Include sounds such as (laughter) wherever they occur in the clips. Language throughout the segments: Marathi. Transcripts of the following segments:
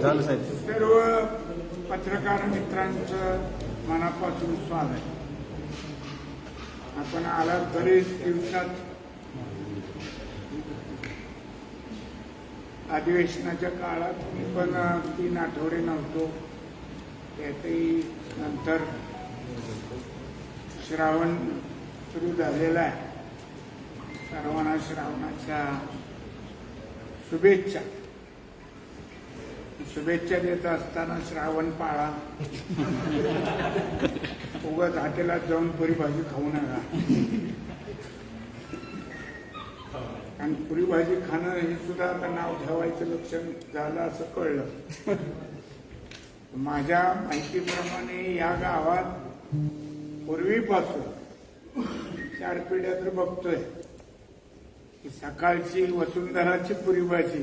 झालं साहेब. सर्व पत्रकार मित्रांचं मनापासून स्वागत आपण आला बरेच दिवसात. अधिवेशनाच्या काळात मी पण तीन आठवडे नव्हतो. त्यातही नंतर श्रावण सुरू झालेला आहे. सर्वांना श्रावणाच्या शुभेच्छा. शुभेच्छा देत असताना श्रावण पाळा. (laughs) उगाच हॉटेलात जाऊन पुरी भाजी खाऊ नका. आणि पुरी भाजी खाणं हे सुद्धा आता नाव ठेवायचं लक्षण झालं असं कळलं. माझ्या माहितीप्रमाणे या गावात पूर्वीपासून चार पिढ्या तर बघतोय सकाळची वसुंधराची पुरी भाजी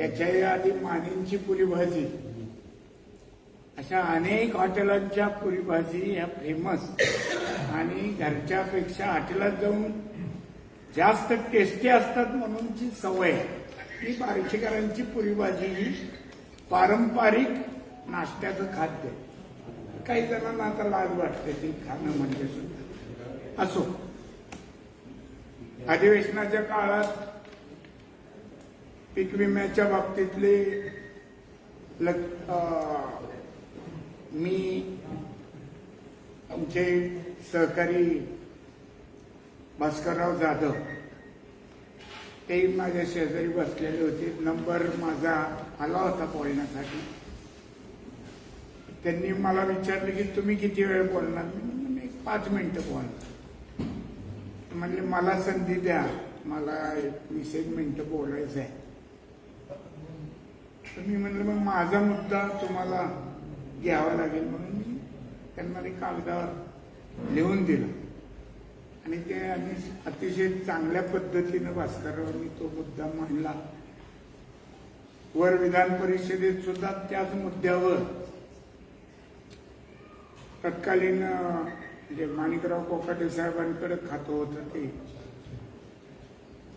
त्याच्याही आधी मानेंची पुरी भाजी अशा अनेक हॉटेलांच्या पुरी भाजी ह्या फेमस आणि घरच्यापेक्षा हॉटेलात जाऊन जास्त टेस्टी असतात म्हणूनची सवय. आहे. ही बार्शीकरांची पुरी भाजी ही पारंपरिक नाश्त्याचं खाद्य. काही जणांना आता लाज वाटते ती खाणं म्हणजे सुद्धा. असो. अधिवेशनाच्या काळात पीक विम्याच्या बाबतीतले मी आमचे सहकारी भास्करराव जाधव ते माझ्या शेजारी बसलेले होते. नंबर माझा आला होता बोलण्यासाठी. त्यांनी मला विचारलं की तुम्ही किती वेळ बोलणार? मी एक पाच मिनिटं बोलणार. म्हणजे मला संधी द्या. मला एक वीस एक मिनिटं बोलायचं आहे तर मी म्हणलं मग माझा मुद्दा तुम्हाला घ्यावा लागेल. म्हणून मी त्यांना ते कागदावर लिहून दिलं. आणि ते आणि अतिशय चांगल्या पद्धतीनं भास्कररावांनी तो मुद्दा मांडला. वर विधान परिषदेत सुद्धा त्याच मुद्द्यावर तत्कालीन म्हणजे माणिकराव कोकाटे साहेबांकडे खातं होतं ते.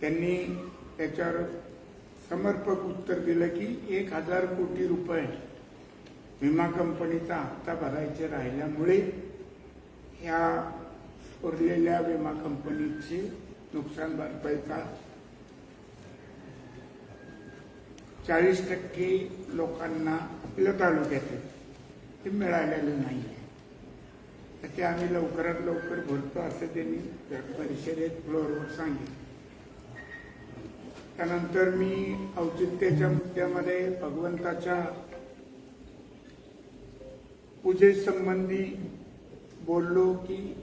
त्यांनी त्याच्यावर समर्पक उत्तर दिलं की एक हजार कोटी रुपये विमा कंपनीचा हप्ता भरायचे राहिल्यामुळे ह्या उरलेल्या विमा कंपनीची नुकसान भरपाईचा चाळीस टक्के लोकांना आपल्या तालुक्यात ते मिळालेलं नाही तर ते आम्ही लवकरात लवकर भरतो असं त्यांनी परिषदेत फ्लोअरवर सांगितलं. त्यानंतर मी औचित्याच्या मुद्द्यामध्ये भगवंताच्या पूजेसंबंधी बोललो की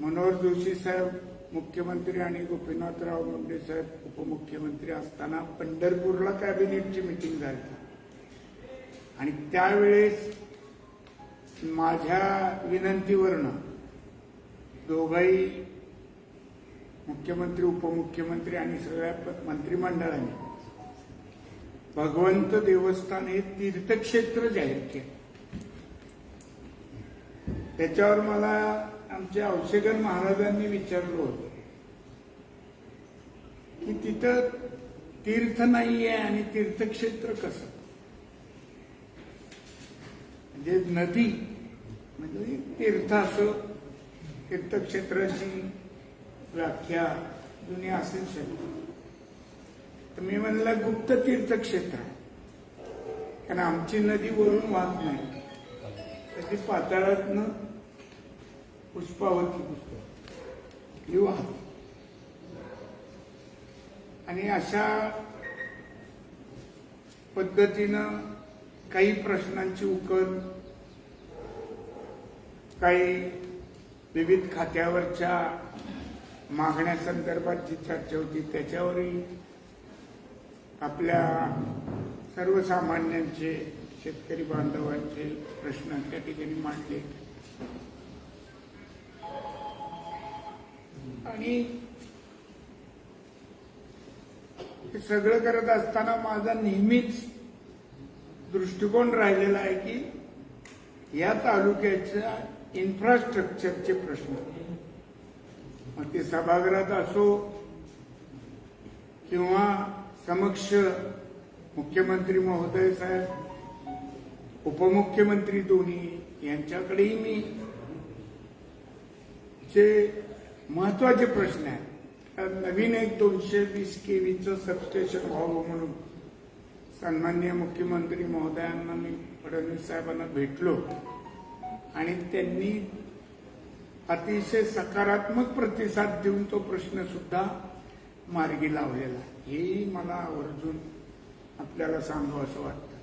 मनोहर जोशी साहेब मुख्यमंत्री आणि गोपीनाथराव मुंडे साहेब उपमुख्यमंत्री असताना पंढरपूरला कॅबिनेटची मिटिंग झाली. आणि त्यावेळेस माझ्या विनंतीवरनं दोघाही मुख्यमंत्री उपमुख्यमंत्री आणि सगळ्या मंत्रिमंडळाने. भगवंत देवस्थान हे तीर्थक्षेत्र जाहीर केलं. त्याच्यावर मला आमच्या औषेकर महाराजांनी विचारलं होतं की तिथं तीर्थ नाहीये आणि तीर्थक्षेत्र कसं? म्हणजे नदी म्हणजे तीर्थ असं तीर्थक्षेत्राची व्याख्या जुनी असेल शकते तर मी म्हणलं गुप्त तीर्थक्षेत्र आहे. कारण आमची नदी वरून वाहत नाही. तर ती पाताळातनं पुष्पावती पुष्प. ही वाहते. आणि अशा पद्धतीनं काही प्रश्नांची उकल काही विविध खात्यावरच्या मागण्यासंदर्भात जी चर्चा होती त्याच्यावरही आपल्या सर्वसामान्यांचे शेतकरी बांधवांचे प्रश्न त्या ठिकाणी मांडले. आणि हे सगळं करत असताना माझा नेहमीच दृष्टिकोन राहिलेला आहे की या तालुक्याच्या इन्फ्रास्ट्रक्चरचे प्रश्न. मग ते सभागृहात असो किंवा समक्ष मुख्यमंत्री महोदय साहेब उपमुख्यमंत्री दोन्ही यांच्याकडेही मी जे महत्त्वाचे प्रश्न आहेत नवीन एक दोनशे वीस केवीचं सबस्टेशन व्हावं म्हणून सन्मान्य मुख्यमंत्री महोदयांना मी फडणवीस साहेबांना भेटलो आणि त्यांनी अतिशय सकारात्मक प्रतिसाद देऊन तो प्रश्न सुद्धा मार्गी लावलेला. आहे. हेही मला आवर्जून आपल्याला सांगू असं वाटतं.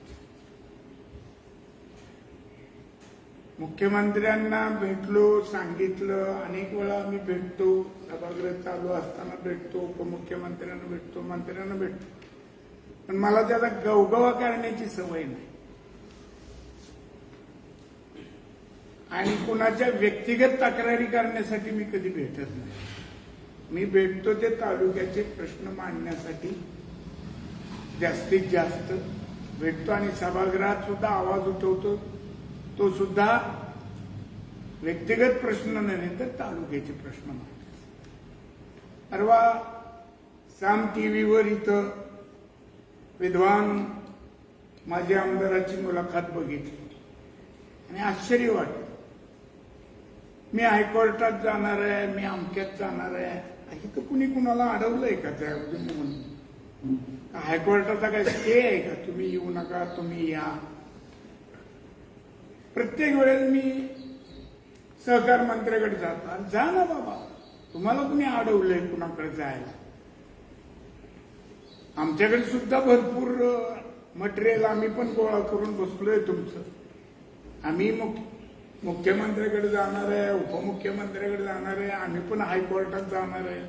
मुख्यमंत्र्यांना भेटलो सांगितलं अनेक वेळा आम्ही भेटतो सभागृह चालू असताना भेटतो उपमुख्यमंत्र्यांना भेटतो मंत्र्यांना भेटतो. पण मला त्याला गवगवा करण्याची सवय नाही. आणि कुणाच्या व्यक्तिगत तक्रारी करण्यासाठी मी कधी भेटत नाही. मी भेटतो ते तालुक्याचे प्रश्न मांडण्यासाठी जास्तीत जास्त भेटतो आणि सभागृहात सुद्धा आवाज उठवतो. तो सुद्धा व्यक्तिगत प्रश्न नव्हे तर तालुक्याचे प्रश्न मांडतो परवा साम टीव्हीवर इथं विद्वान माझ्या आमदाराची मुलाखत बघितली. आणि आश्चर्य वाटलं. मी हायकोर्टात जाणार आहे मी अमक्यात जाणार आहे. हे तर कुणी कुणाला अडवलंय का त्या म्हणून हायकोर्टाचा काय स्टे आहे का? तुम्ही येऊ नका तुम्ही या. प्रत्येक वेळेस मी सहकार मंत्र्याकडे जातो. जा ना बाबा. तुम्हाला कुणी अडवलंय कुणाकडे जायला? आमच्याकडे सुद्धा भरपूर मटेरियल आम्ही पण गोळा करून बसलोय तुमचं. आम्ही मग मुख्यमंत्र्याकडे जाणार आहे उपमुख्यमंत्र्याकडे जाणार आहे आम्ही पण हायकोर्टात जाणार आहे.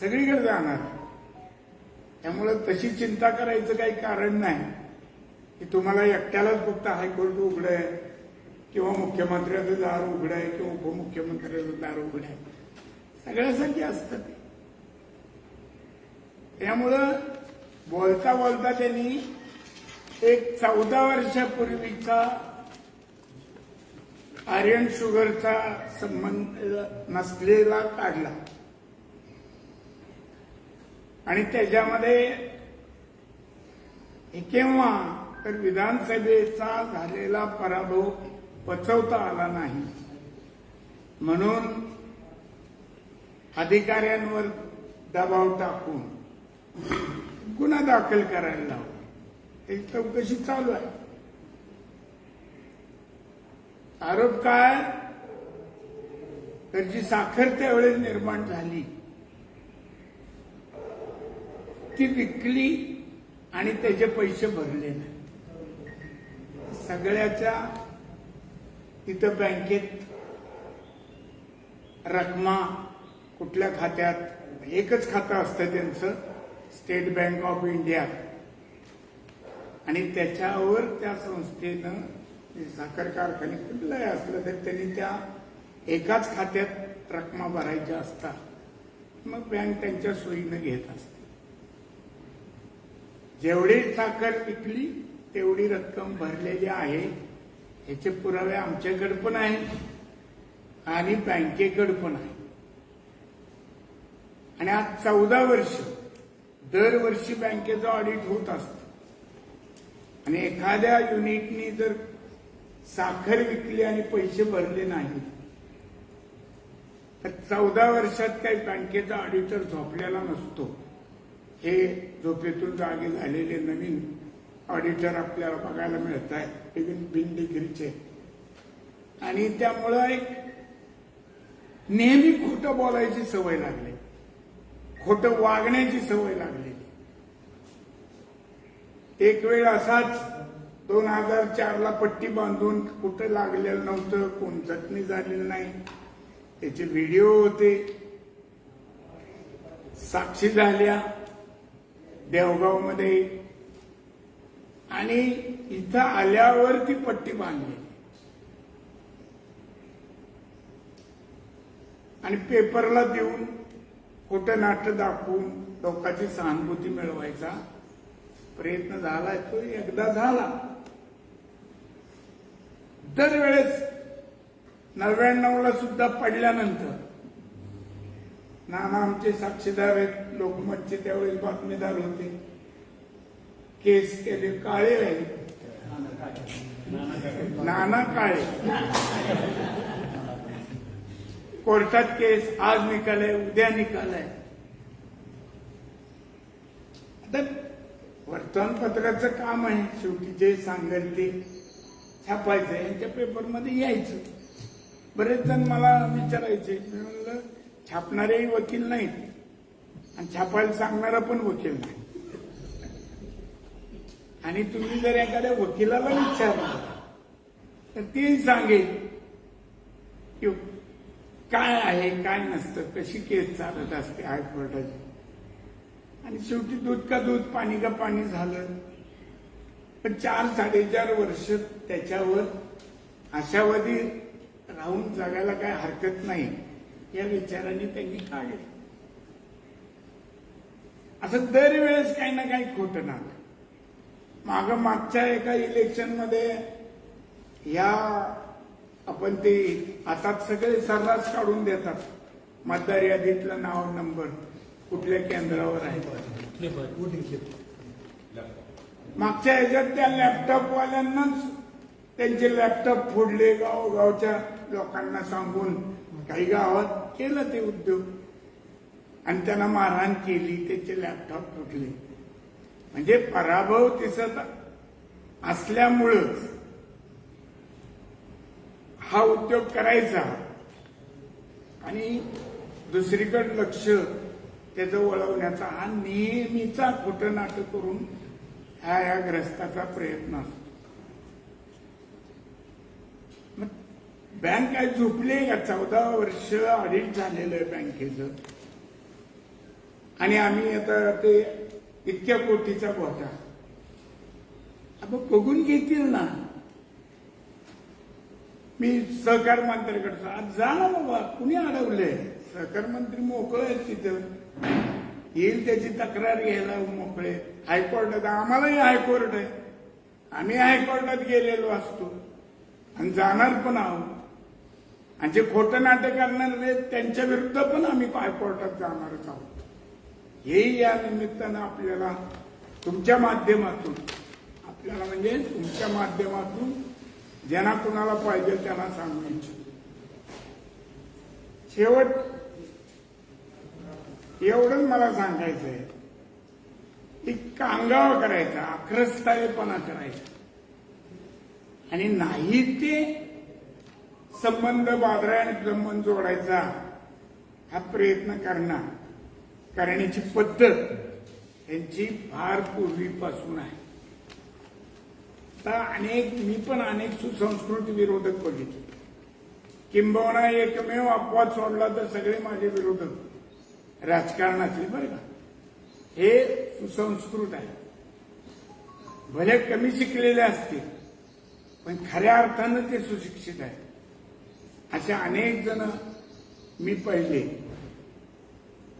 सगळीकडे जाणार आहे. त्यामुळे तशी चिंता करायचं काही कारण नाही. की तुम्हाला एकट्यालाच फक्त हायकोर्ट उघड आहे किंवा मुख्यमंत्र्याचं दार उघड आहे किंवा उपमुख्यमंत्र्याचं दार उघड आहे. सगळ्यासाठी असतं ते त्यामुळं बोलता बोलता त्यांनी एक चौदा वर्षापूर्वीचा आर्यन शुगरचा संबंध नसलेला काढला. आणि त्याच्यामध्ये केव्हा तर विधानसभेचा झालेला पराभव पचवता आला नाही. म्हणून अधिकाऱ्यांवर दबाव टाकून गुन्हा दाखल करायला लावला. त्याची चौकशी चालू आहे. आरोप काय? तर जी साखर त्यावेळेस निर्माण झाली ती विकली आणि त्याचे पैसे भरले नाही. सगळ्याच्या तिथं बँकेत रकमा कुठल्या खात्यात एकच खातं असतं त्यांचं स्टेट बँक ऑफ इंडिया. आणि त्याच्यावर त्या संस्थेनं साखर कारखाने कुठलंही असलं तर त्यांनी त्या एकाच खात्यात रकमा भरायच्या असतात. मग बँक त्यांच्या सोयीनं घेत असते. जेवढी साखर पिकली तेवढी रक्कम भरलेली आहे. याचे पुरावे आमच्याकडे पण आहेत आणि बँकेकडे पण आहे आणि आज चौदा वर्ष दरवर्षी बँकेचं ऑडिट होत असतं. आणि एखाद्या युनिटनी जर साखर विकली आणि पैसे भरले नाही. तर चौदा वर्षात काही बँकेचा ऑडिटर झोपलेला नसतो. हे झोपेतून जागे झालेले नवीन ऑडिटर आपल्याला बघायला मिळत आहे बिनडिग्रीचे. बिन डिग्रीचे आणि त्यामुळं एक नेहमी खोटं बोलायची सवय लागली. खोटं वागण्याची सवय लागलेली एक वेळ असाच दोन हजार चारला पट्टी बांधून कुठं लागलेलं नव्हतं कोण चटणी झालेलं नाही. त्याचे व्हिडिओ होते. साक्षी झाल्या देवगावमध्ये. आणि इथं आल्यावर ती पट्टी बांधली. आणि पेपरला देऊन खोटं नाटक दाखवून लोकांची सहानुभूती मिळवायचा प्रयत्न झाला. तो एकदा झाला. दरवेळेस नव्याण्णवला सुद्धा पडल्यानंतर नाना आमचे साक्षीदार आहेत लोकमतचे त्यावेळेस बातमीदार होते. केस केले काळे आहेत नाना काळे. कोर्टात केस आज निकाल आहे उद्या निकाल आहे. आता वर्तमानपत्राचं काम आहे शेवटी जे सांगेल ते. छापायचं यांच्या पेपरमध्ये यायचं. बरेच जण मला विचारायचे मी म्हणलं छापणारेही वकील नाहीत. आणि छापायला सांगणारा पण वकील नाही. आणि तुम्ही जर एखाद्या वकिलाला विचारलं तर ते सांगेल की काय आहे काय नसतं कशी केस चालत असते हायकोर्टाची. आणि शेवटी दूध का दूध पाणी का पाणी झालं. पण चार साडेचार वर्ष त्याच्यावर आशावादी राहून जगायला काय हरकत नाही या विचाराने त्यांनी काढले. असं दरवेळेस काही ना काही खोटं ना माग मागच्या एका इलेक्शनमध्ये या आपण ते आता सगळे सर्रास काढून देतात. मतदार यादीतलं नाव नंबर कुठल्या केंद्रावर आहे? मागच्या ह्याच्यात त्या लॅपटॉप वाल्यांनाच त्यांचे लॅपटॉप फोडले गावगावच्या लोकांना सांगून काही गावात केलं ते उद्योग. आणि त्यांना मारहाण केली त्याचे लॅपटॉप फुटले म्हणजे पराभव दिसत असल्यामुळंच हा उद्योग करायचा. आणि दुसरीकडे लक्ष त्याचं वळवण्याचा हा नेहमीचा खोटं नाटक करून हा या ग्रस्ताचा प्रयत्न असतो. मग बँक काय झोपली का? चौदा वर्ष ऑडिट झालेलं आहे बँकेचं. आणि आम्ही आता ते इतक्या कोटीचा घोटा आपण बघून घेतील ना. मी सहकार मंत्र्याकडे आज जा ना बाबा कुणी अडवलंय? सहकार मंत्री मोकळ आहेत तिथं. येईल त्याची तक्रार घ्यायला मोकळे. हायकोर्टात आम्हालाही हायकोर्ट आहे. आम्ही हायकोर्टात गेलेलो असतो. आणि जाणार पण आहोत. आणि जे खोटं नाटक करणार आहेत त्यांच्या विरुद्ध पण आम्ही हायकोर्टात जाणारच आहोत. हेही या निमित्तानं आपल्याला तुमच्या माध्यमातून आपल्याला म्हणजे तुमच्या माध्यमातून ज्यांना कुणाला पाहिजे त्यांना सांगू इच्छितो. शेवट एवढंच मला सांगायचंय. की कांगावा करायचा आक्रस्ताळेपणा करायचा. आणि नाही ते संबंध बाजरायण संबंध जोडायचा हा प्रयत्न करणार. करण्याची पद्धत यांची फार पूर्वीपासून आहे. आता अनेक मी पण अनेक सुसंस्कृत विरोधक बघितले. किंबहुना एकमेव अपवाद सोडला तर सगळे माझे विरोधक. राजकारणातले बरं का? हे सुसंस्कृत आहे. भले कमी शिकलेले असतील पण खऱ्या अर्थानं ते सुशिक्षित आहे अशा अनेक जण मी पाहिले.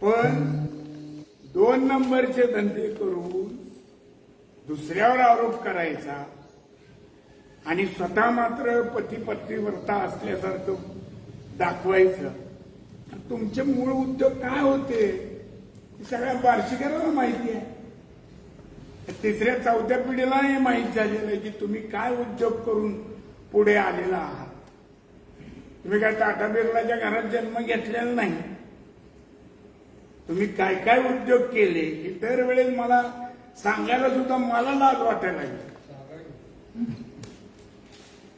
पण दोन नंबरचे धंदे करून दुसऱ्यावर आरोप करायचा आणि स्वतः मात्र पती पत्नी व्रता असल्यासारखं दाखवायचं. तुमचे मूळ उद्योग काय होते? सगळ्या वार्षिकांना माहिती आहे. तिसऱ्या चौथ्या पिढीला हे माहीत झालेलं आहे की तुम्ही काय उद्योग करून पुढे आलेला आहात. तुम्ही काय टाटा बिर्लाच्या घरात जन्म घेतलेला नाही. तुम्ही काय काय उद्योग केले हे दरवेळेस मला सांगायला सुद्धा मला लाज वाटायला लागली.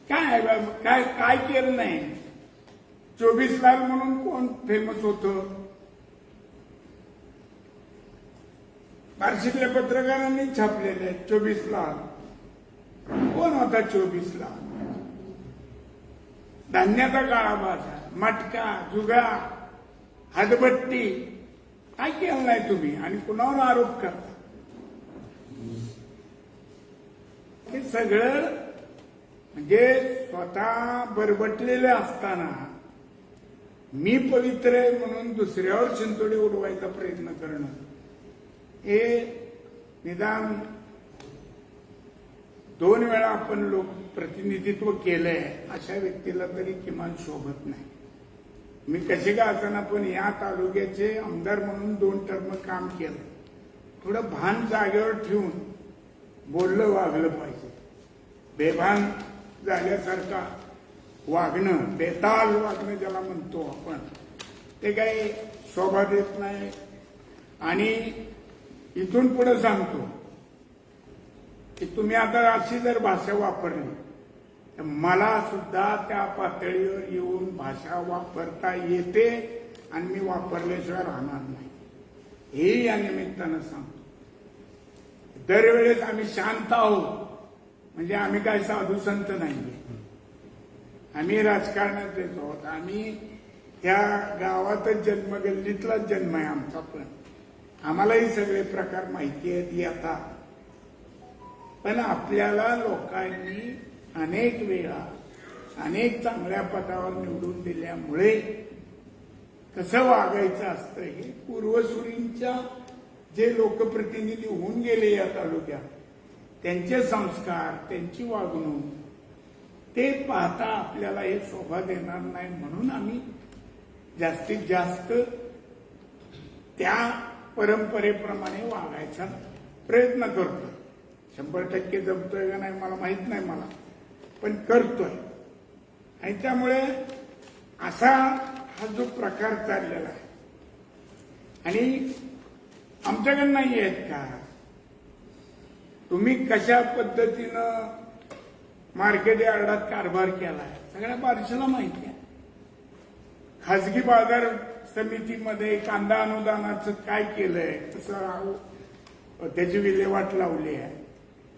काय आहे बा- काय काय केलं नाही? चोवीस लाख म्हणून कोण फेमस होत? बार्शीतल्या पत्रकारांनी छापलेले चोवीस लाख. कोण होता चोवीस लाख? धान्याचा काळा बाजार मटका जुगा हदबट्टी काय केलं नाही तुम्ही? आणि कुणावर आरोप करता? हे सगळं म्हणजे स्वतः बरबटलेले असताना मी पवित्र आहे म्हणून दुसऱ्यावर चिंतोडी उडवायचा प्रयत्न करणं. हे निदान दोन वेळा आपण लोक प्रतिनिधित्व केलंय अशा व्यक्तीला तरी किमान शोभत नाही. मी कसे का असताना पण या तालुक्याचे आमदार म्हणून दोन टर्म काम केलं. थोडं भान जागेवर ठेवून बोललं वागलं पाहिजे. बेभान झाल्यासारखा वागणं बेताल वागणं ज्याला म्हणतो आपण ते काही शोभा देत नाही. आणि इथून पुढे सांगतो की तुम्ही आता अशी जर भाषा वापरली तर मला सुद्धा त्या पातळीवर येऊन भाषा वापरता येते आणि मी वापरल्याशिवाय राहणार नाही. हे या निमित्तानं सांगतो. दरवेळेस आम्ही शांत आहोत. म्हणजे आम्ही काय साधू संत नाहीये. आम्ही राजकारणात येतो आहोत. आम्ही त्या गावातच जन्म गल्लीतलाच जन्म आहे आमचा पण. आम्हालाही सगळे प्रकार माहिती आहेत आता. पण आपल्याला लोकांनी अनेक वेळा अनेक चांगल्या पदावर निवडून दिल्यामुळे कसं वागायचं असतं हे पूर्वसुरींच्या जे लोकप्रतिनिधी होऊन गेले या तालुक्यात त्यांचे संस्कार त्यांची वागणूक ते पाहता आपल्याला हे शोभा देणार नाही म्हणून आम्ही जास्तीत जास्त त्या परंपरेप्रमाणे वागायचा प्रयत्न करतोय. शंभर टक्के जमतोय का नाही मला माहीत नाही मला पण करतोय. आणि त्यामुळे असा हा जो प्रकार चाललेला आहे. आणि आमच्याकडे नाही आहेत का? तुम्ही कशा पद्धतीनं मार्केट यार्डात कारभार केलाय. सगळ्या बारशीला माहिती आहे. खाजगी बाजार समितीमध्ये कांदा अनुदानाचं काय केलंय तसं त्याची विल्हेवाट लावली आहे.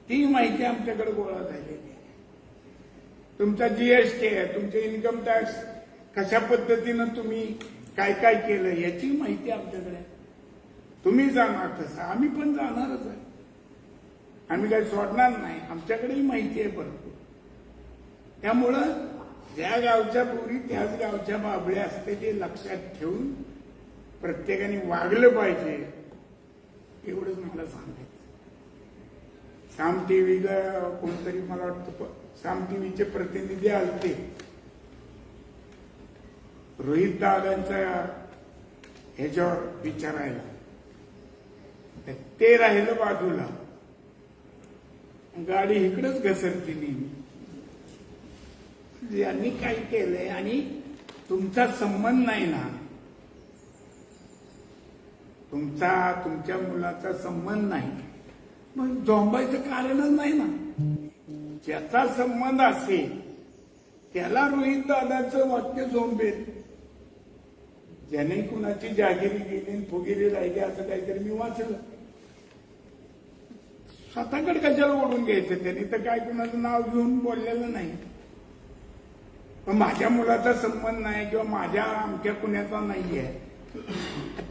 ती माहिती आमच्याकडे गोळा झालेली आहे. तुमचा जीएसटी आहे तुमचे इन्कम टॅक्स कशा पद्धतीनं तुम्ही काय काय केलं याची माहिती आमच्याकडे तुम्ही जाणार तसं आम्ही पण जाणारच आहे. आम्ही काही सोडणार नाही आमच्याकडेही माहिती आहे भरपूर. त्यामुळं ज्या गावच्या पोरी त्याच गावच्या बाबळ्या असते ते लक्षात ठेवून प्रत्येकाने वागलं पाहिजे एवढंच मला सांगायचं. साम टीव्हीला कोणतरी मला वाटतं साम टीव्हीचे प्रतिनिधी आलते. रोहित दादांचा ह्याच्यावर विचारायला. तर ते राहिलं बाजूला. गाडी इकडंच घसरती नेहमी. यांनी काय केलंय आणि तुमचा संबंध नाही ना. तुमचा तुमच्या मुलाचा संबंध नाही. मग झोंबायचं कारणच नाही ना. ज्याचा संबंध असेल त्याला रोहित दादाचं वाक्य झोंबेल. ज्याने कुणाची जागिरी गेली आणि फुगिरी राहिली असं काहीतरी मी वाचलं. स्वतःकडे कशाला ओढून घ्यायचं? त्यांनी तर काय कुणाचं नाव घेऊन बोललेलं नाही. पण माझ्या मुलाचा संबंध नाही किंवा माझ्या आमच्या कुणाचा नाहीये.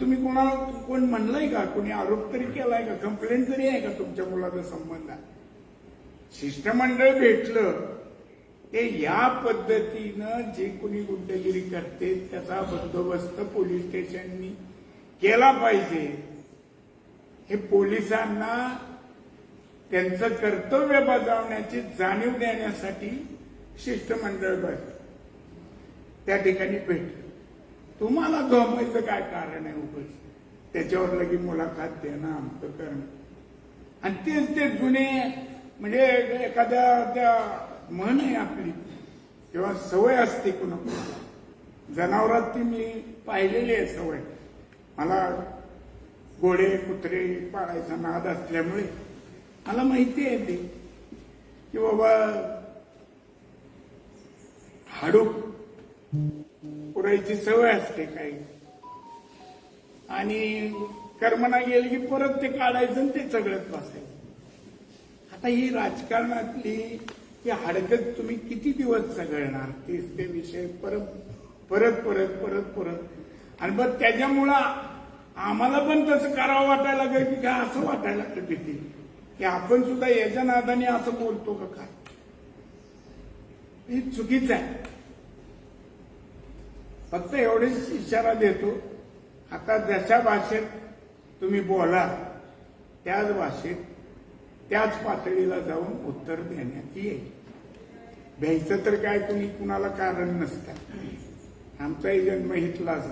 तुम्ही कोणाला कोण म्हणलंय का? कोणी आरोप तरी केलाय का? कंप्लेंट तरी आहे का तुमच्या मुलाचा संबंध? आहे शिष्टमंडळ भेटलं. ते या पद्धतीनं जे कोणी गुंडगिरी करते त्याचा बंदोबस्त पोलीस स्टेशननी केला पाहिजे. हे पोलिसांना त्यांचं कर्तव्य बजावण्याची जाणीव देण्यासाठी शिष्टमंडळ बसलं. त्या ठिकाणी भेटलं. तुम्हाला झोपायचं काय कारण आहे उगाच? त्याच्यावर लगी मुलाखत देणं आमचं करणं. आणि तेच ते जुने म्हणजे एखाद्या त्या म्हण आहे आपली किंवा सवय असते कुणा जनावरात ती मी पाहिलेली आहे सवय. मला घोडे कुत्रे पाळायचा नाद असल्यामुळे मला माहिती आहे ते की बाबा हाडूक पुरायची सवय असते काही. आणि कर्मना गेली की परत ते काढायचं आणि ते सगळ्यात बसायचं. आता ही राजकारणातली ही हडकत तुम्ही किती दिवस सगळणार तेच ते विषय परत परत परत परत परत. आणि मग त्याच्यामुळं आम्हाला पण तसं करावं वाटायला लागलं की काय असं वाटायला लागलं भीती की आपण सुद्धा याच्या नादाने असं बोलतो का काय? हे चुकीचं आहे. फक्त एवढेच इशारा देतो. आता जशा भाषेत तुम्ही बोला त्याच भाषेत त्याच पातळीला जाऊन उत्तर देण्यात येईल. भ्यायचं तर काय कुणी कुणाला कारण नसतं. आमचाही जन्म इथलाच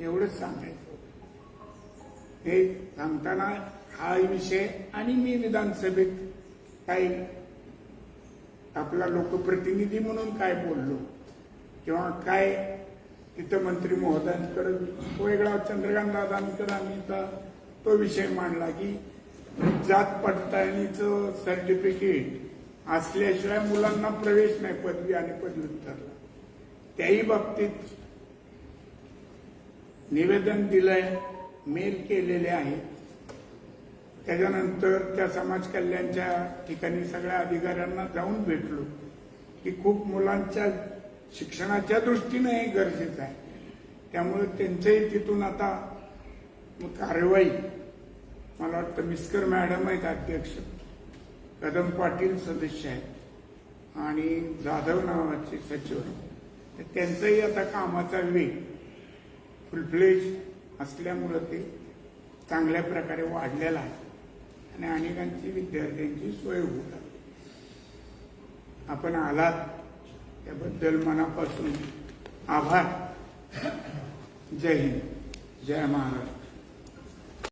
एवढंच सांगायचं हे सांगताना हा विषय आणि मी विधानसभेत काही आपला लोकप्रतिनिधी म्हणून काय बोललो? किंवा काय तिथं मंत्री महोदयांकडं वेगळा चंद्रकांत दादांकडे आम्ही तो विषय मांडला की जात पडताळणीचं सर्टिफिकेट असल्याशिवाय मुलांना प्रवेश नाही पदवी आणि पदव्युत्तरला त्याही बाबतीत निवेदन दिलंय मेल केलेले आहे. त्याच्यानंतर त्या समाज कल्याणच्या ठिकाणी सगळ्या अधिकाऱ्यांना जाऊन भेटलो की खूप मुलांच्या शिक्षणाच्या दृष्टीने हे गरजेचं आहे. त्यामुळे त्यांचंही तिथून आता कार्यवाही मला वाटतं मिस्कर मॅडम आहेत अध्यक्ष कदम पाटील सदस्य आहेत आणि जाधव नावाचे सचिव आहेत. तर त्यांचाही आता कामाचा वेग फुलफ्लेज असल्यामुळं ते चांगल्या प्रकारे वाढलेला आहे. आणि अनेकांची विद्यार्थ्यांची सोय होत आपण आलात त्याबद्दल मनापासून आभार. जय हिंद. जय महाराष्ट्र.